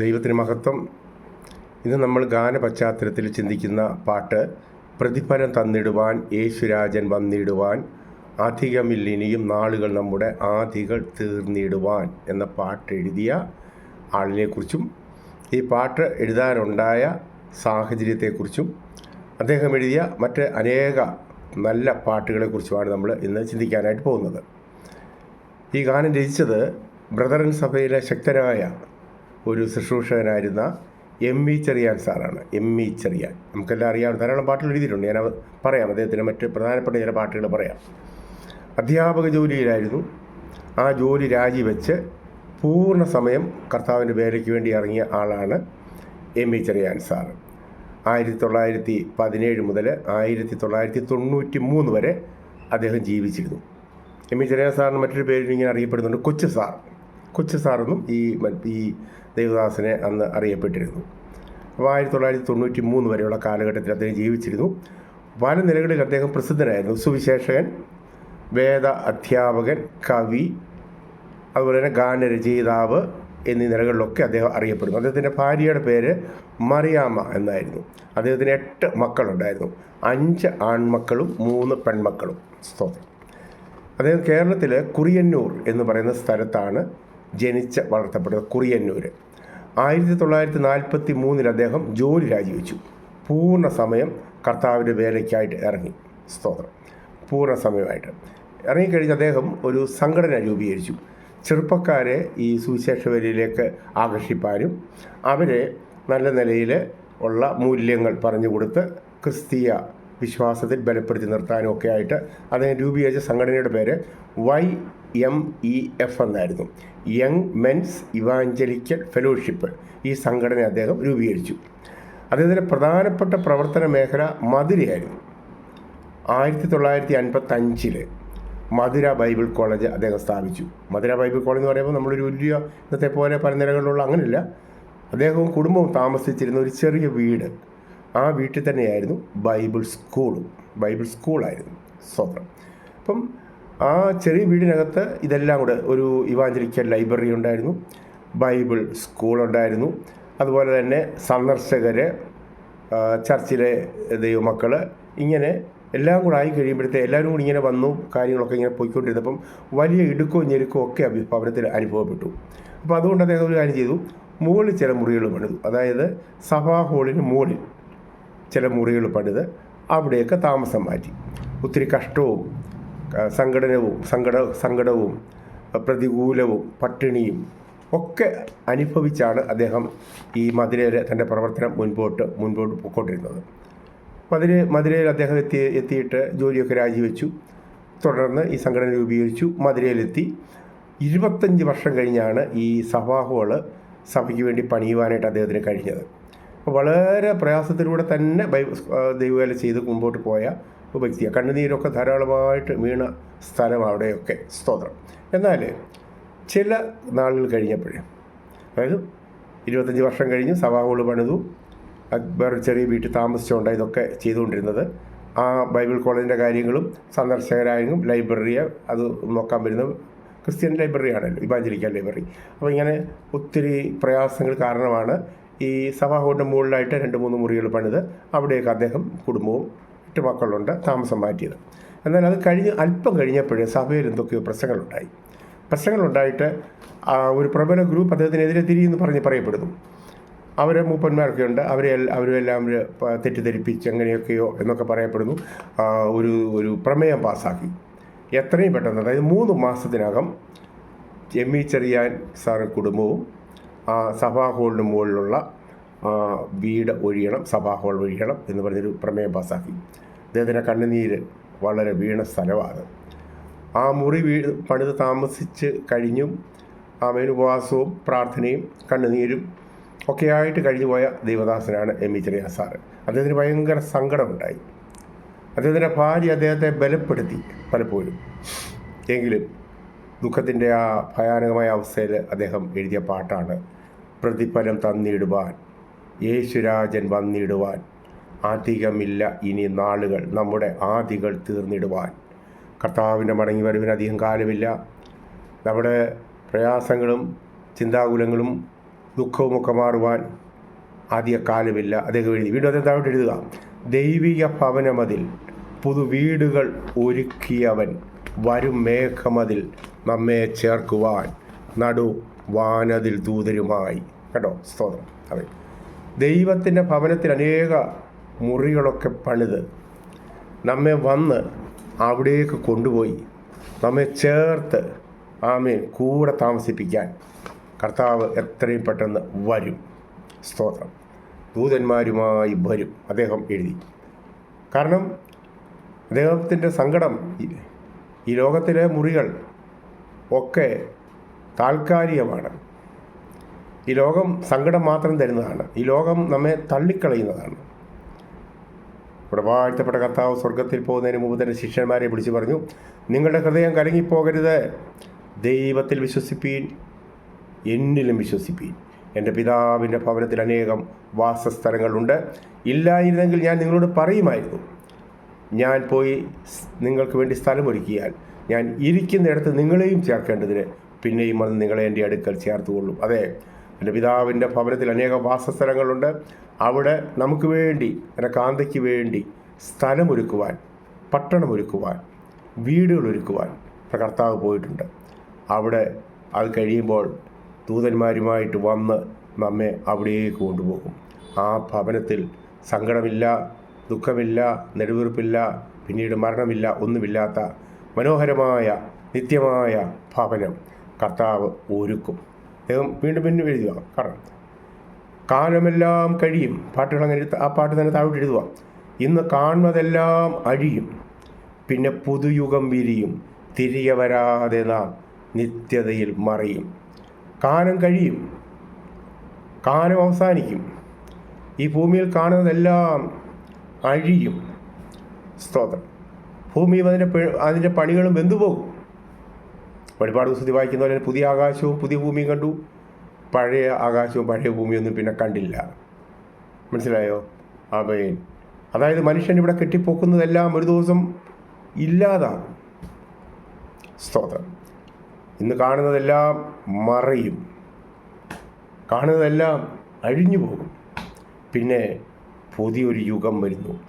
ദൈവത്തിന് മഹത്വം. ഇന്ന് നമ്മൾ ഗാന പശ്ചാത്തലത്തിൽ ചിന്തിക്കുന്ന പാട്ട് പ്രതിഫലം തന്നിടുവാൻ യേശുരാജൻ വന്നിടുവാൻ അധികമില്ലിനിയും നാളുകൾ നമ്മുടെ ആധികൾ തീർന്നിടുവാൻ എന്ന പാട്ട് എഴുതിയ ആളിനെക്കുറിച്ചും ഈ പാട്ട് എഴുതാനുണ്ടായ സാഹചര്യത്തെക്കുറിച്ചും അദ്ദേഹം എഴുതിയ മറ്റ് അനേക നല്ല പാട്ടുകളെക്കുറിച്ചുമാണ് നമ്മൾ ഇന്ന് ചിന്തിക്കാനായിട്ട് പോകുന്നത്. ഈ ഗാനം രചിച്ചത് ബ്രദറൻ സഭയിലെ ശക്തനായ ഒരു ശുശ്രൂഷകനായിരുന്ന എം വി ചെറിയാൻ സാറാണ്. M V Cherian. നമുക്കെല്ലാം അറിയാം. ധാരാളം പാട്ടുകൾ എഴുതിയിട്ടുണ്ട്. ഞാൻ പറയാം. അദ്ദേഹത്തിന് മറ്റ് പ്രധാനപ്പെട്ട ചില പാട്ടുകൾ പറയാം. അധ്യാപക ജോലിയിലായിരുന്നു. ആ ജോലി രാജിവെച്ച് പൂർണ സമയം കർത്താവിന്റെ വേലയ്ക്ക് വേണ്ടി ഇറങ്ങിയ ആളാണ് എം വി ചെറിയാൻ സാർ. ആയിരത്തി തൊള്ളായിരത്തി പതിനേഴ് മുതൽ ആയിരത്തി തൊള്ളായിരത്തി തൊണ്ണൂറ്റി മൂന്ന് വരെ അദ്ദേഹം ജീവിച്ചിരുന്നു. എം വി ചെറിയാൻ സാറിന് മറ്റൊരു പേരിൽ ഇങ്ങനെ അറിയപ്പെടുന്നുണ്ട്. കൊച്ചു സാർ. കൊച്ചു സാറെന്നും ഈ ഈ ദേവദാസനെ അന്ന് അറിയപ്പെട്ടിരുന്നു. അപ്പോൾ ആയിരത്തി തൊള്ളായിരത്തി തൊണ്ണൂറ്റി മൂന്ന് വരെയുള്ള കാലഘട്ടത്തിൽ അദ്ദേഹം ജീവിച്ചിരുന്നു. പല നിലകളിൽ അദ്ദേഹം പ്രസിദ്ധനായിരുന്നു. സുവിശേഷകൻ വേദ അധ്യാപകൻ കവി അതുപോലെ തന്നെ ഗാനരചയിതാവ് എന്നീ നിലകളിലൊക്കെ അദ്ദേഹം അറിയപ്പെടുന്നു. അദ്ദേഹത്തിന്റെ ഭാര്യയുടെ പേര് മറിയാമ്മ എന്നായിരുന്നു. അദ്ദേഹത്തിന് എട്ട് മക്കളുണ്ടായിരുന്നു. അഞ്ച് ആൺമക്കളും മൂന്ന് പെൺമക്കളും. സ്തോത്രം. അദ്ദേഹം കേരളത്തിൽ കുറിയന്നൂർ എന്ന് പറയുന്ന സ്ഥലത്താണ് ജനിച്ച് വളർത്തപ്പെട്ടത്. കുറിയന്നൂർ ആയിരത്തി തൊള്ളായിരത്തി നാൽപ്പത്തി മൂന്നിൽ അദ്ദേഹം ജോലി രാജിവെച്ചു. പൂർണ സമയം കർത്താവിന്റെ വേലയ്ക്കായിട്ട് ഇറങ്ങി. സ്തോത്രം. പൂർണ സമയമായിട്ട് ഇറങ്ങിക്കഴിഞ്ഞ് അദ്ദേഹം ഒരു സംഘടന രൂപീകരിച്ചു. ചെറുപ്പക്കാരെ ഈ സുവിശേഷ വേലയിലേക്ക് ആകർഷിപ്പാനും അവരെ നല്ല നിലയിൽ ഉള്ള മൂല്യങ്ങൾ പറഞ്ഞു കൊടുത്ത് ക്രിസ്തീയ വിശ്വാസത്തിൽ ബലപ്പെടുത്തി നിർത്താനും ഒക്കെ ആയിട്ട് അദ്ദേഹം രൂപീകരിച്ച സംഘടനയുടെ പേര് വൈ എം ഇ എഫ് എന്നായിരുന്നു. യങ് മെൻസ് ഇവാഞ്ചലിക്കൽ ഫെലോഷിപ്പ് ഈ സംഘടന അദ്ദേഹം രൂപീകരിച്ചു. അദ്ദേഹത്തിന്റെ പ്രധാനപ്പെട്ട പ്രവർത്തന മേഖല മധുരയായിരുന്നു. ആയിരത്തി തൊള്ളായിരത്തി അൻപത്തഞ്ചിൽ മധുര ബൈബിൾ കോളേജ് അദ്ദേഹം സ്ഥാപിച്ചു. മധുര ബൈബിൾ കോളേജ് എന്ന് പറയുമ്പോൾ നമ്മളൊരു വലിയ ഇന്നത്തെ പോലെ പല നിലകളിലുള്ള അങ്ങനെയല്ല. അദ്ദേഹവും കുടുംബവും താമസിച്ചിരുന്ന ഒരു ചെറിയ വീട്. ആ വീട്ടിൽ തന്നെയായിരുന്നു ബൈബിൾ സ്കൂളും. ബൈബിൾ സ്കൂളായിരുന്നു സ്വന്തം അപ്പം ആ ചെറിയ വീടിനകത്ത് ഇതെല്ലാം കൂടെ ഒരു ഇവാഞ്ചലിക്കൽ ലൈബ്രറി ഉണ്ടായിരുന്നു ബൈബിൾ സ്കൂൾ ഉണ്ടായിരുന്നു അതുപോലെ തന്നെ സന്ദർശകർ ചർച്ചിലെ ദൈവമക്കൾ ഇങ്ങനെ എല്ലാം കൂടെ ആയി കഴിയുമ്പോഴത്തെ എല്ലാവരും കൂടി ഇങ്ങനെ വന്നു കാര്യങ്ങളൊക്കെ ഇങ്ങനെ പോയിക്കൊണ്ടിരുന്നപ്പം വലിയ ഇടുക്കവും ഞെരുക്കവും ഒക്കെ ഭവനത്തിൽ അനുഭവപ്പെട്ടു. അപ്പോൾ അതുകൊണ്ട് അദ്ദേഹം ഒരു കാര്യം ചെയ്തു മുകളിൽ ചില മുറികൾ പണിതു. അതായത് സഭാ ഹാളിന് മുകളിൽ ചില മുറികൾ പണിത് അവിടെയൊക്കെ താമസം മാറ്റി. ഒത്തിരി കഷ്ടവും ആ, സങ്കടനവും സങ്കട സങ്കടവും പ്രതികൂലവും പട്ടിണിയും ഒക്കെ അനുഭവിച്ചാണ് അദ്ദേഹം ഈ മധുരയിൽ തന്റെ പ്രവർത്തനം മുൻപോട്ട് മുൻപോട്ട് പോയിക്കൊണ്ടിരുന്നത് മധുര മധുരയിൽ അദ്ദേഹം എത്തി എത്തിയിട്ട് ജോലിയൊക്കെ രാജിവെച്ചു. തുടർന്ന് ഈ സംഘടന രൂപീകരിച്ചു മധുരയിലെത്തി. ഇരുപത്തഞ്ച് വർഷം കഴിഞ്ഞാണ് ഈ സഭാ ഹാൾ സഭയ്ക്ക് വേണ്ടി പണിയുവാനായിട്ട് അദ്ദേഹത്തിന് കഴിഞ്ഞത്. വളരെ പ്രയാസത്തിലൂടെ തന്നെ ദൈവവേല ചെയ്ത് മുമ്പോട്ട് പോയ വ്യക്തിയാണ് കണ്ണുനീരൊക്കെ ധാരാളമായിട്ട് വീണ സ്ഥലം അവിടെയൊക്കെ. സ്തോത്രം. എന്നാൽ ചില നാളുകൾ കഴിഞ്ഞപ്പോഴേ അതായത് ഇരുപത്തഞ്ച് വർഷം കഴിഞ്ഞ് സഭാ ഹാൾ പണിതു. അക്ബർ ചെറിയ വീട്ടിൽ താമസിച്ചുകൊണ്ട് ഇതൊക്കെ ചെയ്തുകൊണ്ടിരുന്നത്. ആ ബൈബിൾ കോളേജിന്റെ കാര്യങ്ങളും സന്ദർശകരായും ലൈബ്രറി അത് നോക്കാൻ വരുന്ന ക്രിസ്ത്യൻ ലൈബ്രറി ആണല്ലോ ലൈബ്രറി. അപ്പോൾ ഇങ്ങനെ ഒത്തിരി പ്രയാസങ്ങൾ കാരണമാണ് ഈ സഭാ ഹോളിന്റെ മുകളിലായിട്ട് രണ്ട് മൂന്ന് മുറികൾ പണിത് അവിടെയൊക്കെ അദ്ദേഹം കുടുംബവും എട്ട് മക്കളുണ്ട് താമസം മാറ്റിയത്. എന്നാൽ അത് കഴിഞ്ഞ് അല്പം കഴിഞ്ഞപ്പോഴേ സഭയിൽ എന്തൊക്കെയോ പ്രശ്നങ്ങളുണ്ടായി. പ്രശ്നങ്ങളുണ്ടായിട്ട് ഒരു പ്രബല ഗ്രൂപ്പ് അദ്ദേഹത്തിനെതിരെ തിരിയെന്ന് പറഞ്ഞ് പറയപ്പെടുന്നു. അവരെ മൂപ്പന്മാരൊക്കെ ഉണ്ട് അവരെ അവരെല്ലാം തെറ്റിദ്ധരിപ്പിച്ച് എങ്ങനെയൊക്കെയോ എന്നൊക്കെ പറയപ്പെടുന്നു. ഒരു ഒരു പ്രമേയം പാസ്സാക്കി. എത്രയും പെട്ടെന്ന് അതായത് മൂന്ന് മാസത്തിനകം എം ഇ ചെറിയാൻ സാറ് കുടുംബവും സഭാ ഹാളിന് മുകളിലുള്ള വീട് ഒഴിയണം സഭാ ഹാൾ ഒഴിയണം എന്ന് പറഞ്ഞൊരു പ്രമേയം പാസ്സാക്കി. അദ്ദേഹത്തിന്റെ കണ്ണുനീര് വളരെ വീണ സ്ഥലമാണ്. ആ മുറി വീ പണിത് താമസിച്ച് കഴിഞ്ഞും അവന് ഉപവാസവും പ്രാർത്ഥനയും കണ്ണുനീരും ഒക്കെയായിട്ട് കഴിഞ്ഞു പോയ ദേവദാസനാണ് എം ഇ ചെറിയ സാറ്. അദ്ദേഹത്തിന് ഭയങ്കര സങ്കടമുണ്ടായി. അദ്ദേഹത്തിന്റെ ഭാര്യ അദ്ദേഹത്തെ ബലപ്പെടുത്തി പലപ്പോഴും. എങ്കിലും ദുഃഖത്തിന്റെ ആ ഭയാനകമായ അവസ്ഥയിൽ അദ്ദേഹം എഴുതിയ പാട്ടാണ് പ്രതിഫലം തന്നിടുവാൻ യേശുരാജൻ വന്നിടുവാൻ. അധികമില്ല. ഇനി നാളുകൾ നമ്മുടെ ആദികൾ തീർന്നിടുവാൻ. കർത്താവിന്റെ മടങ്ങി വരവിന് അധികം കാലമില്ല. നമ്മുടെ പ്രയാസങ്ങളും ചിന്താകുലങ്ങളും ദുഃഖവുമൊക്കെ മാറുവാൻ ആദ്യകാലമില്ല അദ്ദേഹം എഴുതി. വീണ്ടും അദ്ദേഹം താഴോട്ട് എഴുതുക. ദൈവിക ഭവനമതിൽ പുതു വീടുകൾ ഒരുക്കിയവൻ വരും മേഘമതിൽ നമ്മെ ചേർക്കുവാൻ നടു വാനതിൽ ദൂതരുമായി. കേട്ടോ സ്തോത്രം. അതെ. ദൈവത്തിന്റെ ഭവനത്തിൽ അനേക മുറികളൊക്കെ പണിത്. നമ്മെ വന്ന് അവിടേക്ക് കൊണ്ടുപോയി. നമ്മെ ചേർത്ത് ആമേൻ കൂടെ താമസിപ്പിക്കാൻ കർത്താവ് എത്രയും പെട്ടെന്ന് വരും. സ്തോത്രം. ദൂതന്മാരുമായി വരും. അദ്ദേഹം എഴുതി. കാരണം അദ്ദേഹത്തിന്റെ സങ്കടം ഈ ലോകത്തിലെ മുറികൾ ഒക്കെ താൽക്കാലികമാണ്. ഈ ലോകം സങ്കടം മാത്രം തരുന്നതാണ്. ഈ ലോകം നമ്മെ തള്ളിക്കളയുന്നതാണ്. ഇവിടെ വാഴ്ത്തപ്പെട്ട കർത്താവ് സ്വർഗത്തിൽ പോകുന്നതിന് മുമ്പ് തന്നെ ശിഷ്യന്മാരെ വിളിച്ചു പറഞ്ഞു നിങ്ങളുടെ ഹൃദയം കലങ്ങിപ്പോകരുത്. ദൈവത്തിൽ വിശ്വസിപ്പീൻ എന്നിലും വിശ്വസിപ്പീൻ. എന്റെ പിതാവിന്റെ ഭവനത്തിൽ അനേകം വാസസ്ഥലങ്ങളുണ്ട്. ഇല്ലായിരുന്നെങ്കിൽ ഞാൻ നിങ്ങളോട് പറയുമായിരുന്നു. ഞാൻ പോയി നിങ്ങൾക്ക് വേണ്ടി സ്ഥലമൊരുക്കിയാൽ ഞാൻ ഇരിക്കുന്നിടത്ത് നിങ്ങളെയും ചേർക്കേണ്ടതിന് പിന്നെയും വന്ന് നിങ്ങളെ എന്റെ അടുക്കൽ ചേർത്തുകൊള്ളും. അതെ എന്റെ പിതാവിന്റെ ഭവനത്തിൽ അനേകം വാസസ്ഥലങ്ങളുണ്ട്. അവിടെ നമുക്ക് വേണ്ടി എന്റെ കാന്തയ്ക്ക് വേണ്ടി സ്ഥലമൊരുക്കുവാൻ പട്ടണമൊരുക്കുവാൻ നമ്മുടെ കർത്താവ് പോയിട്ടുണ്ട്. അവിടെ അത് കഴിയുമ്പോൾ ദൂതന്മാരുമായിട്ട് വന്ന് നമ്മെ അവിടേക്ക് കൊണ്ടുപോകും. ആ ഭവനത്തിൽ സങ്കടമില്ല ദുഃഖമില്ല നെടുവീർപ്പില്ല പിന്നീട് മരണമില്ല ഒന്നുമില്ലാത്ത മനോഹരമായ നിത്യമായ ഭവനം കർത്താവ് ഒരുക്കും. അദ്ദേഹം വീണ്ടും വീണ്ടും എഴുതുക. കാരണം കാലമെല്ലാം കഴിയും. പാട്ടുകൾ അങ്ങനെ ആ പാട്ട് തന്നെ താഴോട്ട് എഴുതുക. ഇന്ന് കാണുന്നതെല്ലാം അഴിയും. പിന്നെ പുതുയുഗം വിരിയും. തിരികെ വരാതെ നാം നിത്യതയിൽ മറിയും. കാലം കഴിയും. കാലം അവസാനിക്കും. ഈ ഭൂമിയിൽ കാണുന്നതെല്ലാം അഴിയും. സ്തോത്രം. ഭൂമിയും അതിന്റെ അതിന്റെ പണികളും വെന്തുപോകും. ദിവസത്തിൽ വായിക്കുന്ന പോലെ പുതിയ ആകാശവും പുതിയ ഭൂമിയും കണ്ടു. പഴയ ആകാശവും പഴയ ഭൂമിയൊന്നും പിന്നെ കണ്ടില്ല. മനസ്സിലായോ? ആമേൻ. അതായത് മനുഷ്യൻ ഇവിടെ കെട്ടിപ്പോക്കുന്നതെല്ലാം ഒരു ദിവസം ഇല്ലാതാകും. സ്തോത്രം. ഇന്ന് കാണുന്നതെല്ലാം മറയും. കാണുന്നതെല്ലാം അഴിഞ്ഞു പോകും. പിന്നെ പുതിയൊരു യുഗം വരുന്നു.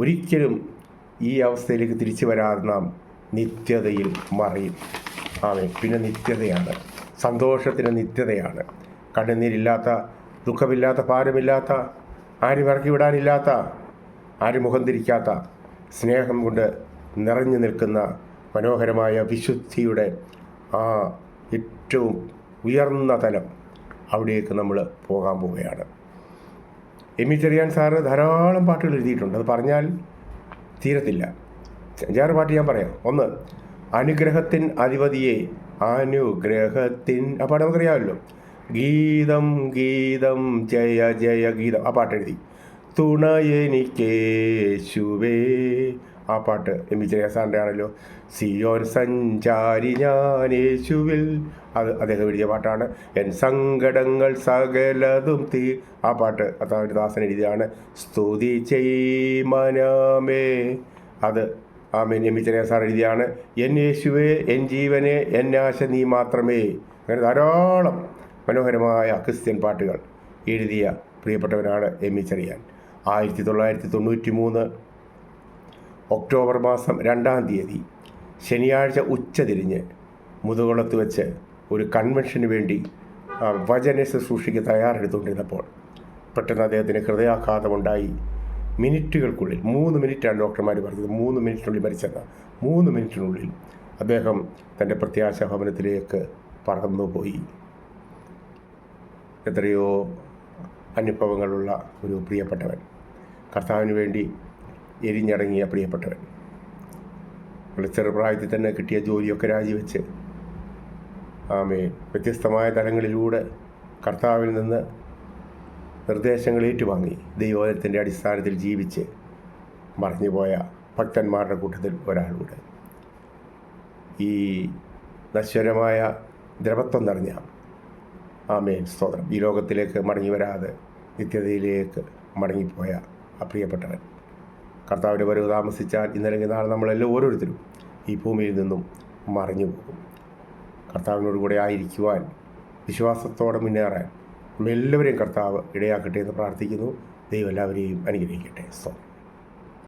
ഒരിക്കലും ഈ അവസ്ഥയിലേക്ക് തിരിച്ചു വരാതെ നാം നിത്യതയിൽ മറയും. ആമേ പിന്നെ നിത്യതയാണ്. സന്തോഷത്തിന് നിത്യതയാണ്. കണ്ണുനീരില്ലാത്ത ദുഃഖമില്ലാത്ത ഭാരമില്ലാത്ത ആരും ഇറക്കി വിടാനില്ലാത്ത ആരും മുഖം തിരിക്കാത്ത സ്നേഹം കൊണ്ട് നിറഞ്ഞു നിൽക്കുന്ന മനോഹരമായ വിശുദ്ധിയുടെ ആ ഏറ്റവും ഉയർന്ന തലം അവിടേക്ക് നമ്മൾ പോകാൻ പോവുകയാണ്. എം ചെറിയാൻ സാറ് ധാരാളം പാട്ടുകൾ എഴുതിയിട്ടുണ്ട്. അത് പറഞ്ഞാൽ തീരത്തില്ല. അഞ്ചാറ് പാട്ട് ഞാൻ പറയാം. ഒന്ന് അനുഗ്രഹത്തിൻ അധിപതിയെ അനുഗ്രഹത്തിൻ ആ പാട്ട് നമുക്കറിയാമല്ലോ. ഗീതം ഗീതം ജയ ജയ ഗീതം. ആ പാട്ട് എഴുതി. തുണയെനിക്കേശുവേ ആ പാട്ട് എം വി ചെറിയ സാറിന്റെ ആണല്ലോ. സിയോൻ സഞ്ചാരി ഞാൻ യേശുവിൽ അത് അദ്ദേഹം എഴുതിയ പാട്ടാണ്. എൻ സങ്കടങ്ങൾ സകലതും തീ ആ പാട്ട് അതാവ് ദാസൻ എഴുതിയതാണ്. സ്തുതി ചെയ്മനമേ അത് ആമേൻ. എം വി ചെറിയ സാർ എഴുതിയാണ് എൻ യേശുവേ എൻ ജീവനെ എൻ ആശ നീ മാത്രമേ. അങ്ങനെ ധാരാളം മനോഹരമായ ക്രിസ്ത്യൻ പാട്ടുകൾ എഴുതിയ പ്രിയപ്പെട്ടവനാണ് എം ഇ ചെറിയാൻ ആയിരത്തി തൊള്ളായിരത്തി തൊണ്ണൂറ്റി മൂന്ന് ഒക്ടോബർ മാസം രണ്ടാം തീയതി ശനിയാഴ്ച ഉച്ചതിരിഞ്ഞ് മുതുകുളത്ത് വെച്ച് ഒരു കൺവെൻഷന് വേണ്ടി വചന ശുശ്രൂഷയ്ക്ക് തയ്യാറെടുത്തുകൊണ്ടിരുന്നപ്പോൾ പെട്ടെന്ന് അദ്ദേഹത്തിന് ഹൃദയാഘാതമുണ്ടായി. മിനിറ്റുകൾക്കുള്ളിൽ മൂന്ന് മിനിറ്റാണ് ഡോക്ടർമാർ പറഞ്ഞത് മൂന്ന് മിനിറ്റിനുള്ളിൽ മരിച്ചത് മൂന്ന് മിനിറ്റിനുള്ളിൽ അദ്ദേഹം തന്റെ പ്രത്യാശ ഭവനത്തിലേക്ക് പറന്നുപോയി. എത്രയോ അനുഭവങ്ങളുള്ള ഒരു പ്രിയപ്പെട്ടവൻ. കർത്താവിന് വേണ്ടി എരിഞ്ഞടങ്ങിയ പ്രിയപ്പെട്ടവൻ. വളരെ ചെറുപ്രായത്തിൽ തന്നെ കിട്ടിയ ജോലിയൊക്കെ രാജിവെച്ച്. ആമേ വ്യത്യസ്തമായ തലങ്ങളിലൂടെ കർത്താവിൽ നിന്ന് നിർദ്ദേശങ്ങൾ ഏറ്റുവാങ്ങി. ദൈവത്തിന്റെ അടിസ്ഥാനത്തിൽ ജീവിച്ച് മറിഞ്ഞുപോയ ഭക്തന്മാരുടെ കൂട്ടത്തിൽ ഒരാളുണ്ട്. ഈ നശ്വരമായ ദ്രവത്വം നിറഞ്ഞ ആമേൻ സ്തോത്രം. ഈ ലോകത്തിലേക്ക് മടങ്ങി വരാതെ നിത്യതയിലേക്ക് മടങ്ങിപ്പോയ ആ പ്രിയപ്പെട്ടവൻ. കർത്താവിന്റെ വരവ് താമസിച്ചാൽ ഇന്നലെങ്കിൽ നാളെ നമ്മളെല്ലാം ഓരോരുത്തരും ഈ ഭൂമിയിൽ നിന്നും മറിഞ്ഞു പോകും കർത്താവിനോട് കൂടെ ആയിരിക്കുവാൻ വിശ്വാസത്തോടെ മുന്നേറാൻ നമ്മെല്ലാവരെയും കർത്താവ് ഇടയാക്കട്ടെ എന്ന് പ്രാർത്ഥിക്കുന്നു. ദൈവം എല്ലാവരെയും അനുഗ്രഹിക്കട്ടെ. സോ